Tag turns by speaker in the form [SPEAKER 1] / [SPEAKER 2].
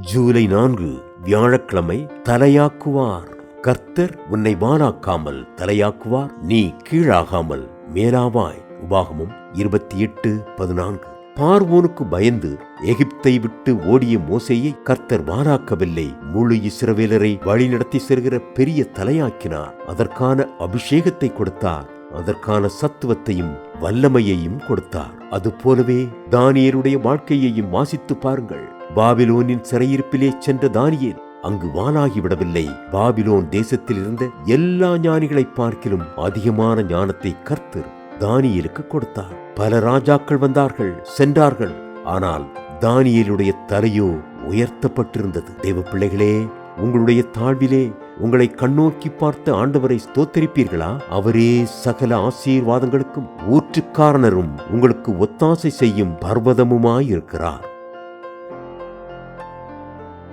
[SPEAKER 1] ஜூலை நான்கு வியாழக்கிழமை தலையாக்குவார். கர்த்தர் உன்னை வானாக்காமல் தலையாக்குவார். நீ கீழாகாமல் மேலாவாய். உபாகமும் இருபத்தி எட்டு பதினான்கு. பார்வோனுக்கு பயந்து எகிப்தை விட்டு ஓடிய மோசையை கர்த்தர் வானாக்கவில்லை. முழு இஸ்ரவேலரை வழிநடத்தி செல்கிற பெரிய தலையாக்கினார். அதற்கான அபிஷேகத்தை கொடுத்தார். அதற்கான சத்துவத்தையும் வல்லமையையும் கொடுத்தார். அது போலவே தானியருடைய வாழ்க்கையையும் வாசித்து பாருங்கள். பாபிலோனின் சிறையிருப்பிலே சென்ற தானியேல் அங்கு வானாகிவிடவில்லை. பாபிலோன் தேசத்தில் இருந்த எல்லா ஞானிகளை பார்க்கிலும் அதிகமான ஞானத்தை கர்த்தர் தானியலுக்கு கொடுத்தார். பல ராஜாக்கள் வந்தார்கள் சென்றார்கள். ஆனால் தானியலுடைய தலையோ உயர்த்தப்பட்டிருந்தது. தேவ பிள்ளைகளே உங்களுடைய தாழ்விலே உங்களை கண்ணோக்கி பார்த்த ஆண்டவரை ஸ்தோத்தரிப்பீர்களா? அவரே சகல ஆசீர்வாதங்களுக்கும் ஊற்றுக்காரணரும் உங்களுக்கு ஒத்தாசை செய்யும் பர்வதமுமாயிருக்கிறார்.